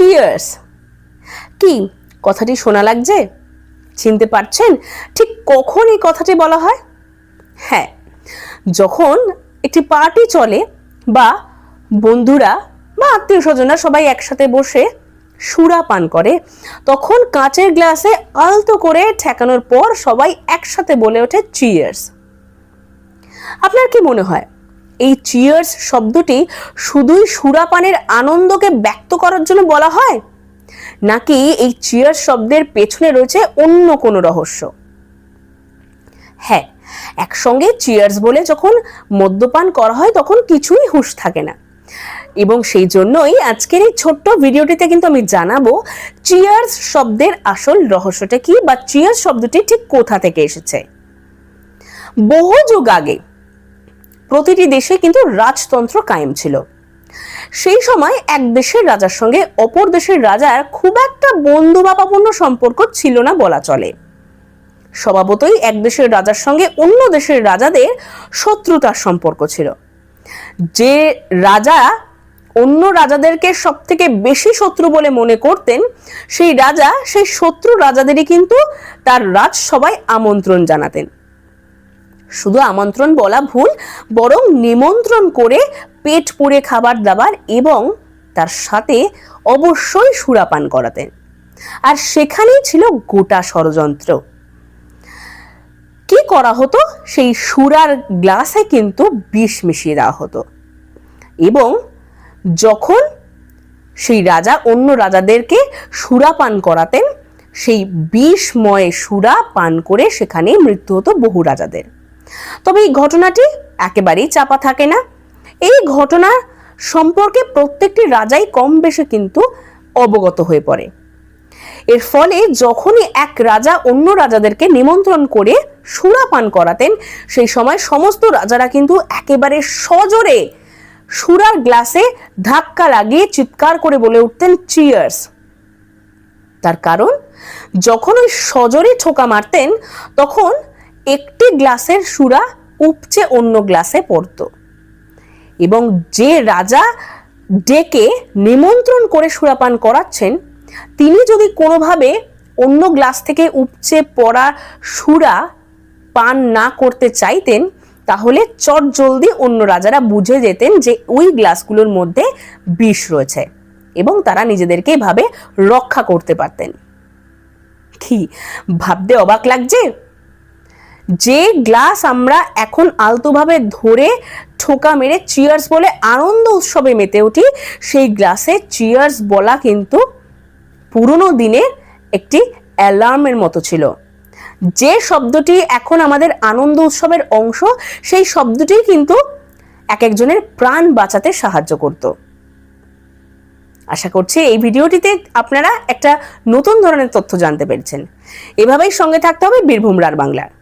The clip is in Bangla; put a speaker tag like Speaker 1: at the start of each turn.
Speaker 1: চিয়ার্স কি, কথাটি শোনা লাগছে? চিনতে পারছেন? ঠিক কখন এই কথাটি বলা হয়? হ্যাঁ যখন একটি পার্টি চলে বা বন্ধুরা বা আত্মীয় স্বজনরা সবাই একসাথে বসে সুরা পান করে, তখন কাঁচের গ্লাসে আলতো করে ঠেকানোর পর সবাই একসাথে বলে ওঠে চিয়ার্স আপনার কি মনে হয়? এই চিয়ার্স শব্দটি শুধুই সুরাপানের আনন্দকে ব্যক্ত করার জন্য বলা হয়? নাকি এই চিয়ার্স শব্দের পেছনে রয়েছে অন্য কোনো রহস্য? হ্যাঁ একসঙ্গে চিয়ার্স বলে যখন মদ্যপান করা হয় তখন কিছুই হুঁশ থাকে না। এবং সেই জন্যই আজকের এই ছোট্ট ভিডিওটিতে কিন্তু আমি জানাব চিয়ার্স শব্দের আসল রহস্যটা কি বা চিয়ার্স শব্দটি ঠিক কোথা থেকে এসেছে? বহু যুগ আগে প্রতিটি দেশে কিন্তু রাজতন্ত্র কায়েম ছিল। সেই সময় এক দেশের রাজার সঙ্গে অপর দেশের রাজার খুব একটা বন্ধু বাবাপূর্ণ সম্পর্ক ছিল না বলা চলে। স্বভাবতই এক দেশের রাজার সঙ্গে অন্য দেশের রাজাদের শত্রুতার সম্পর্ক ছিল। যে রাজা অন্য রাজাদেরকে সব থেকে বেশি শত্রু বলে মনে করতেন, সেই রাজা সেই শত্রু রাজাদেরই কিন্তু তার রাজসভায় আমন্ত্রণ জানাতেন। শুধু আমন্ত্রণ বলা ভুল, বরং নিমন্ত্রণ করে পেট পুড়ে খাবার দাবার এবং তার সাথে অবশ্যই সুরাপান করাতেন। আর সেখানেই ছিল গোটা ষড়যন্ত্র। কি করা হতো? সেই সুরার গ্লাসে কিন্তু বিষ মিশিয়ে দেওয়া হতো। এবং যখন সেই রাজা অন্য রাজাদেরকে সুরা পান করাতেন, সেই বিষময় সুরা পান করে সেখানে মৃত্যু হতো বহু রাজাদের। তবে এই ঘটনাটি একেবারেই চাপা থাকে না। এই ঘটনা সম্পর্কে প্রত্যেকটি রাজাই কম বেশি কিন্তু অবগত হয়ে পড়ে। এর ফলে যখনই এক রাজা অন্য রাজাদেরকে নিমন্ত্রণ করে সুরা পান করাতেন, সেই সময় সমস্ত রাজারা কিন্তু একেবারে সজোরে সুরার গ্লাসে ধাক্কা লাগিয়ে চিৎকার করে বলে উঠতেন চিয়ার্স তার কারণ, যখন ওই সজোরে ঠোকা মারতেন, তখন একটি গ্লাসের সুরা উপচে অন্য গ্লাসে পড়তো। এবং যে রাজা ডেকে নিমন্ত্রণ করে সুরাপান করাচ্ছেন, তিনি যদি কোনোভাবে অন্য গ্লাস থেকে উপচে পড়া সুরা পান না করতে চাইতেন, তাহলে চট জলদি অন্য রাজারা বুঝে যেতেন যে ওই গ্লাসগুলোর মধ্যে বিষ রয়েছে এবং তারা নিজেদেরকে এভাবে রক্ষা করতে পারতেন। কি, ভাবতে অবাক লাগছে? যে গ্লাস আমরা এখন আলতোভাবে ধরে ঠোকা মেরে চিয়ার্স বলে আনন্দ উৎসবে মেতে উঠি, সেই গ্লাসে চিয়ার্স বলা কিন্তু পুরনো দিনের একটি অ্যালার্মের মতো ছিল। যে শব্দটি এখন আমাদের আনন্দ উৎসবের অংশ, সেই শব্দটি কিন্তু এক একজনের প্রাণ বাঁচাতে সাহায্য করত। আশা করছি এই ভিডিওটিতে আপনারা একটা নতুন ধরনের তথ্য জানতে পেরেছেন। এভাবেই সঙ্গে থাকতে হবে বীরভূম রার বাংলার।